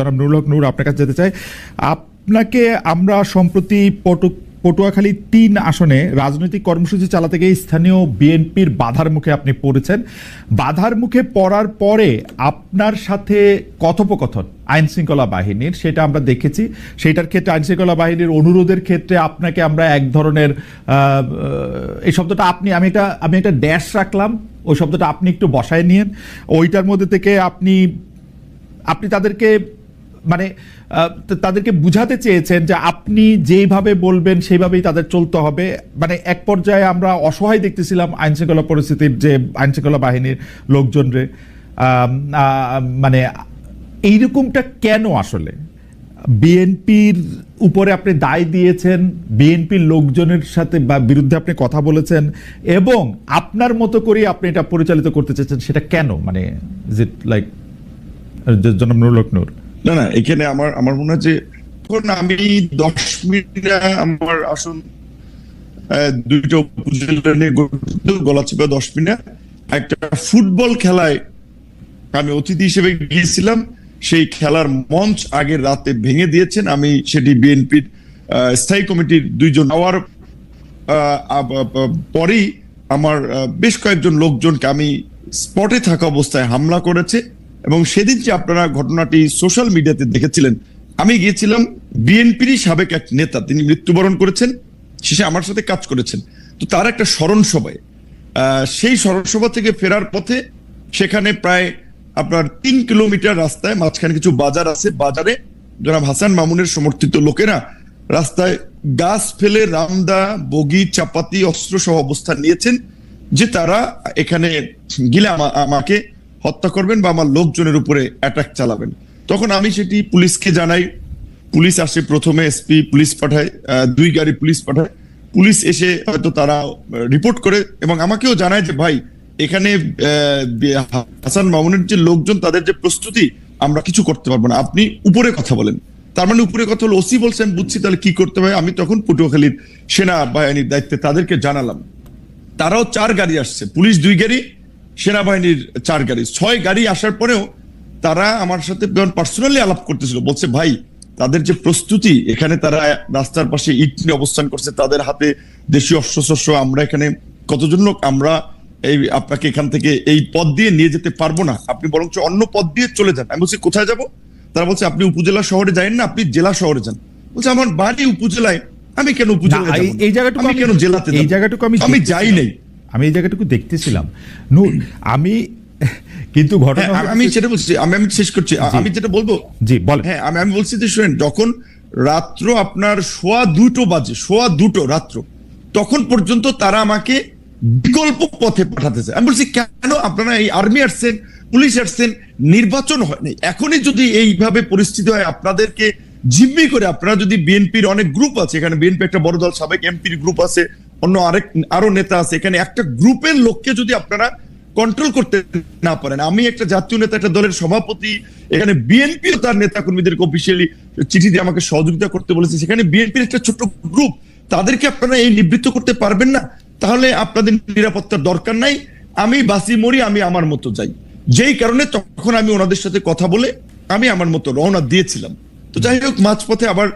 জনাব নুরুল হক নূর, আপনার কাছে যেতে চাই। আপনাকে আমরা সম্প্রতি পটু, পটুয়াখালী তিন আসনে রাজনৈতিক কর্মসূচি চালাতে গিয়ে স্থানীয় বিএনপির বাধার মুখে আপনি পড়েছেন। বাধার মুখে পড়ার পরে আপনার সাথে কথোপকথন আইন শৃঙ্খলা বাহিনীর, সেটা আমরা দেখেছি। সেটার ক্ষেত্রে আইন শৃঙ্খলা বাহিনীর অনুরোধের ক্ষেত্রে আপনাকে আমরা এক ধরনের এই শব্দটা আপনি, আমি একটা আমি একটা ড্যাশ রাখলাম। ওই শব্দটা আপনি একটু বসায় নিয়েন। ওইটার মধ্যে থেকে আপনি আপনি তাদেরকে মানে তাদেরকে বুঝাতে চেয়েছেন যে আপনি যেইভাবে বলবেন সেইভাবেই তাদের চলতে হবে। মানে এক পর্যায়ে আমরা অসহায় দেখতেছিলাম আইন শৃঙ্খলা পরিস্থিতির যে আইন শৃঙ্খলা বাহিনীর লোকজনরে। মানে এইরকমটা কেন আসলে? বিএনপির উপরে আপনি দায় দিয়েছেন, বিএনপির লোকজনের সাথে বা বিরুদ্ধে আপনি কথা বলেছেন, এবং আপনার মতো করে আপনি এটা পরিচালিত করতে চেয়েছেন, সেটা কেন? মানে ইজ ইট লাইক জনাব নুরুল না না, এখানে আমার আমার মনে হয় যে আমি দশ মিনিট আমার আসন দুইটা উপজেলা নিয়ে গঠিত গলাচিপা দশ মিনিট। একটা ফুটবল খেলায় আমি অতিথি হিসেবে গিয়েছিলাম। সেই খেলার মঞ্চ আগের রাতে ভেঙে দিয়েছেন। আমি সেটি বিএনপির স্থায়ী কমিটির দুইজন হওয়ার পরেই আমার বেশ কয়েকজন লোকজনকে আমি স্পটে থাকা অবস্থায় হামলা করেছে। এবং সেদিন যে আপনারা ঘটনাটি সোশ্যাল মিডিয়াতে দেখেছিলেন, আমি গিয়েছিলাম বিএনপিরই সাবেক এক নেতা, তিনি মৃত্যুবরণ করেছেন, শেষে আমার সাথে কাজ করেছেন। তো তার একটা স্মরণ সভায় সেই স্মরণ সভা থেকে ফেরার পথে সেখানে প্রায় আপনার তিন কিলোমিটার রাস্তায় মাঝখানে কিছু বাজার আছে। বাজারে জনাব হাসান মামুনের সমর্থিত লোকেরা রাস্তায় গাছ ফেলে রামদা, বগি, চাপাতি অস্ত্র সহ অবস্থান নিয়েছেন যে তারা এখানে গিলে আমা- আমাকে হত্যা করবেন বা আমার লোকজনের উপরে অ্যাটাক চালাবেন। তখন আমি সেটি পুলিশকে জানাই। পুলিশ আসে প্রথমে এসপি পুলিশ পাঠায় দুই গাড়ি পুলিশ পাঠায়। পুলিশ এসে হয়তো তারা রিপোর্ট করে এবং আমাকেও জানায় যে, ভাই, এখানে হাসান মামুনের যে লোকজন, তাদের যে প্রস্তুতি, আমরা কিছু করতে পারব না। আপনি উপরে কথা বলেন। তার মানে উপরে কথা হলো, ওসি বলছেন বুঝছি, তাহলে কি করতে হবে? আমি তখন পটুয়াখালীর সেনা বাহিনীর দায়িত্বে তাদেরকে জানালাম। তারাও চার গাড়ি আসছে। পুলিশ দুই গাড়ি সেনাবাহিনীর চার গাড়ি। ছয় গাড়ি আসার পরেও তারা আমার সাথে পার্সোনালি আলাপ করতেছিল বলছে ভাই তাদের যে প্রস্তুতি এখানে তারা রাস্তার পাশে ইট নিয়ে অবস্থান করছে তাদের হাতে দেশীয় অস্ত্রশস্ত্র আমরা এখানে কতজন লোক আমরা এই আপনাকে এখান থেকে এই পথ দিয়ে নিয়ে যেতে পারব না। আপনি বরঞ্চ অন্য পথ দিয়ে চলে যান। আমি বলছি কোথায় যাব? তারা বলছে আপনি উপজেলা শহরে যাবেন না আপনি জেলা শহরে যান। বলছে আমার বাড়ি উপজেলায় আমি কেন উপজেলায় এই-? জায়গাটুকু আমি কেন জেলাতে এই? জায়গাটুকু আমি আমি যাই নাই। আমি এই জায়গাটুকু দেখতেছিলাম। নূর আমি কিন্তু ঘটনা হ্যাঁ, আমি সেটা বলছি আমি আমি শেষ করছি। আমি যেটা বলব জি বলেন। হ্যাঁ আমি আমি বলছি যে শুনেন যখন রাত্র আপনার সোয়া দুটো বাজে সোয়া দুটো রাত্র তখন পর্যন্ত তারা আমাকে বিকল্প পথে পাঠাতেছে আমি বলছি কেন আপনারা এই আর্মি আসছেন পুলিশ আসছেন? নির্বাচন হয়নি এখনই যদি এইভাবে পরিস্থিতি হয় আপনাদেরকে জিম্মি করে আপনারা যদি বিএনপির অনেক গ্রুপ আছে এখানে বিএনপি একটা বড় দল সাবেক এমপির গ্রুপ আছে অন্য আরেক, আরও নেতা আছে, এখানে একটা গ্রুপের লোককে যদি আপনারা কন্ট্রোল করতে না পারেন, আমি একটা জাতীয় নেতা, একটা দলের সভাপতি, এখানে বিএনপিও তার নেতা কর্মীদেরকে অফিসিয়ালি চিঠি দিয়ে আমাকে সহযোগিতা করতে বলেছে, সেখানে বিএনপির একটা ছোট্ট গ্রুপ তাদেরকে আপনারা এই নিবৃত্ত করতে পারবেন না, তাহলে আপনাদের নিরাপত্তার দরকার নাই, আমি বাসি মরি, আমি আমার মতো যাই। যেই কারণে তখন আমি ওনাদের সাথে কথা বলে আমি আমার মতো রওনা দিয়েছিলাম। তো যাই হোক, মাঝপথে আবার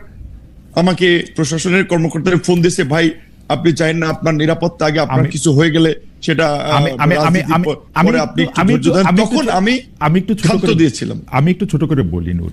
আমাকে প্রশাসনের কর্মকর্তাদের ফোন দিয়েছে, ভাই আপনি চাইেন না আপনার নিরাপত্তা আগে আপনার কিছু হয়ে গেলে সেটা আমি আমি আমি আমি আমি আমি একটু ছোট করে দিয়েছিলাম। আমি একটু ছোট করে বলি নূর।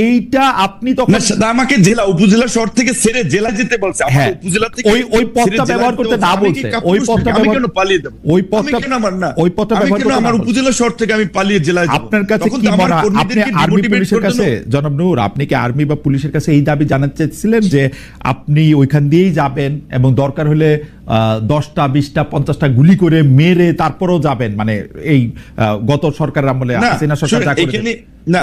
এইটা আপনি তখন আমাকে জেলা উপজেলা শহর থেকে ছেড়ে জেলা যেতে বলছে। হ্যাঁ। উপজেলা থেকে ওই- ওই পথটা ব্যবহার করতে না বলছে। ওই পথটা আমি কেন পালিয়ে দেবো? ওই পথটা- কেন আমার না। ওই পথটা ব্যবহার করতে আমার উপজেলা শহর থেকে আমি পালিয়ে জেলায় যাব? আপনার কাছে কি মনে হয়? আপনি আর্মি পুলিশের কাছে জনাব নূর আপনি কি আর্মি বা পুলিশের কাছে এই দাবি জানাতে চাইছিলেন যে আপনি ওইখান দিয়েই যাবেন এবং দরকার হলে আহ, দশটা বিশটা পঞ্চাশটা গুলি করে মেরে তারপরেও যাবেন? মানে এই গত সরকারের আমলে হাসিনা সরকার যা না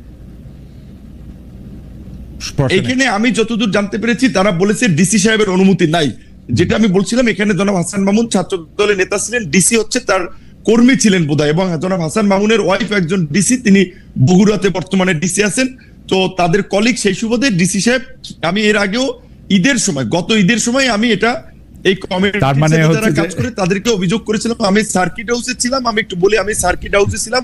এখানে আমি যতদূর জানতে পেরেছি তারা বলেছে ডিসি সাহেবের অনুমতি নাই। যেটা আমি বলছিলাম এখানে জনাব হাসান মামুন ছাত্র দলের নেতা ছিলেন ডিসি হচ্ছে তার কর্মী ছিলেন বোধহয় এবং জনাব হাসান মামুনের ওয়াইফ একজন ডিসি তিনি বগুড়াতে বর্তমানে ডিসি আছেন। তো তাদের কলিগ সেই সুবাদে ডিসি সাহেব আমি এর আগেও ঈদের সময় গত ঈদের সময় আমি এটা এই কমিটির তার মানে যারা কাজ করে তাদেরকে অভিযোগ করেছিলাম আমি সার্কিট হাউসে ছিলাম আমি একটু বলি আমি সার্কিট হাউসে ছিলাম।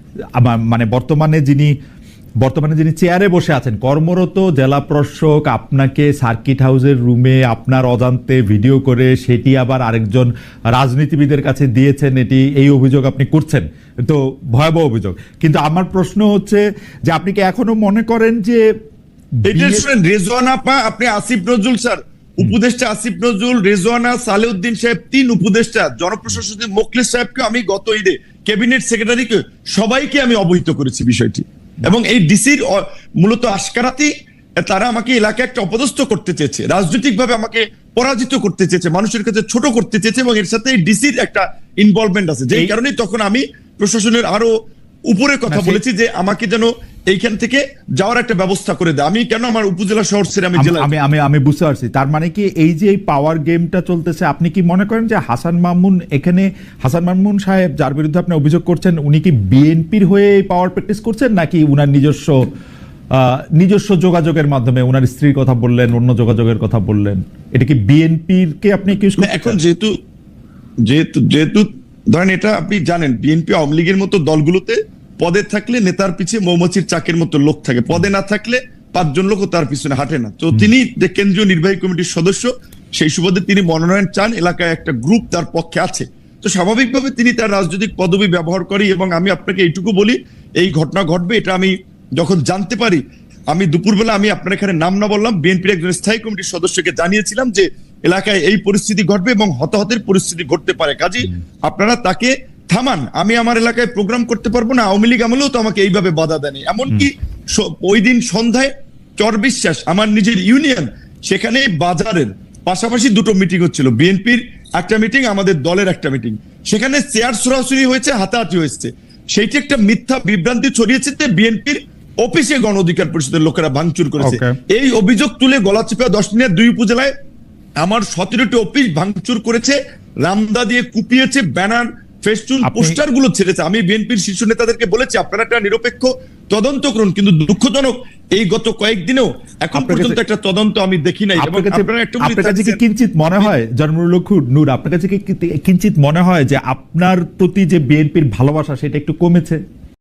মানে বর্তমানে যিনি বর্তমানে যিনি চেয়ারে বসে আছেন কর্মরত জেলা প্রশাসক আপনাকে সার্কিট হাউসের রুমে আপনার অজান্তে ভিডিও করে সেটি আবার আরেকজন রাজনীতিবিদের কাছে দিয়েছেন এটি এই অভিযোগ আপনি করছেন। তো ভয়াবহ অভিযোগ। কিন্তু আমার প্রশ্ন হচ্ছে যে আপনি কি এখনও মনে করেন যে আপনি আসিফ নজরুল স্যার। উপদেষ্টা আসিফ নজরুল রেজওয়ানা সালেউদ্দিন সাহেব তিন উপদেষ্টা। জনপ্রশাসন মোখলেস সাহেবকে আমি গত ঈদে ক্যাবিনেট সেক্রেটারিকে সবাইকে আমি অবহিত করেছি বিষয়টি। এবং এই ডিসির মূলত আশকারাতি তারা আমাকে এলাকায় একটা অপদস্থ করতে চেয়েছে। রাজনৈতিকভাবে আমাকে পরাজিত করতে চেয়েছে মানুষের কাছে ছোট করতে চেয়েছে এবং এর সাথে ডিসির একটা ইনভলভমেন্ট আছে। যে কারণে তখন আমি প্রশাসনের আরও উপরে কথা বলেছি যে আমাকে যেন এইখান থেকে যাওয়ার একটা ব্যবস্থা করে দেয়। আমি কেন আমার উপজেলা শহর ছেড়ে আমি জেলা আমি আমি আমি বুঝতে পারছি। তার মানে কি এই যে এই পাওয়ার গেমটা চলতেছে আপনি কি মনে করেন যে হাসান মামুন এখানে হাসান মামুন সাহেব যার বিরুদ্ধে আপনি অভিযোগ করছেন উনি কি বিএনপির হয়ে এই পাওয়ার প্র্যাকটিস করছেন নাকি উনার নিজস্ব নিজস্ব যোগাযোগের মাধ্যমে উনার স্ত্রীর কথা বললেন অন্য যোগাযোগের কথা বললেন? এটা কি বিএনপির কে আপনি কি এখন যেহেতু যেহেতু যেহেতু ধরেন এটা আপনি জানেন বিএনপি আওয়ামী লীগের মতো দলগুলোতে পদে থাকলে নেতার পিছিয়ে মৌমাছির চাকের মতো লোক থাকে। পদে না থাকলে পাঁচজন লোকও তার পিছনে হাঁটে না। তো তিনি যে কেন্দ্রীয় নির্বাহী কমিটির সদস্য সেই সুবাদে তিনি মনোনয়ন চান এলাকায় একটা গ্রুপ তার পক্ষে আছে। তো স্বাভাবিকভাবে তিনি তার রাজনৈতিক পদবি ব্যবহার করি এবং আমি আপনাকে এইটুকু বলি এই ঘটনা ঘটবে এটা আমি যখন জানতে পারি আমি দুপুরবেলা আমি আপনার এখানে নাম না বললাম বিএনপির একজন স্থায়ী কমিটির সদস্যকে জানিয়েছিলাম যে এলাকায় এই পরিস্থিতি ঘটবে এবং হতাহতের পরিস্থিতি ঘটতে পারে। কাজী আপনারা তাকে থামান আমি আমার এলাকায় প্রোগ্রাম করতে পারব না আওয়ামী লীগ আমলেও তো আমাকে এইভাবে বাধা দেয়নি। এমনকি ওই দিন সন্ধ্যায় চর বিশ্বাস আমার নিজের ইউনিয়ন সেখানে বাজারের পাশাপাশি দুটো মিটিং হচ্ছিল। বিএনপির একটা মিটিং আমাদের দলের একটা মিটিং সেখানে চেয়ার সরাসরি হয়েছে হাতাহাতি হয়েছে। সেইটি একটা মিথ্যা বিভ্রান্তি ছড়িয়েছে যে বিএনপির অফিসে গণ অধিকার পরিষদের লোকেরা ভাঙচুর করেছে। এই অভিযোগ তুলে গলাচিপা দশ মিনিট দুই উপজেলায় আমার সতেরোটি অফিস ভাঙচুর করেছে রামদা দিয়ে কুপিয়েছে ব্যানার ফেস্টুন পোস্টারগুলো ছেড়েছে। আমি বিএনপির শীর্ষ নেতাদেরকে বলেছি আপনারা একটা নিরপেক্ষ তদন্ত করুন কিন্তু দুঃখজনক এই গত কয়েকদিনেও এখন পর্যন্ত একটা তদন্ত আমি দেখি নাই। আপনার কাছে কি কিঞ্চিত মনে হয় জন্মুল নূর আপনার কাছে কি- কিঞ্চিত মনে হয় যে আপনার প্রতি যে বিএনপির ভালোবাসা সেটা একটু কমেছে?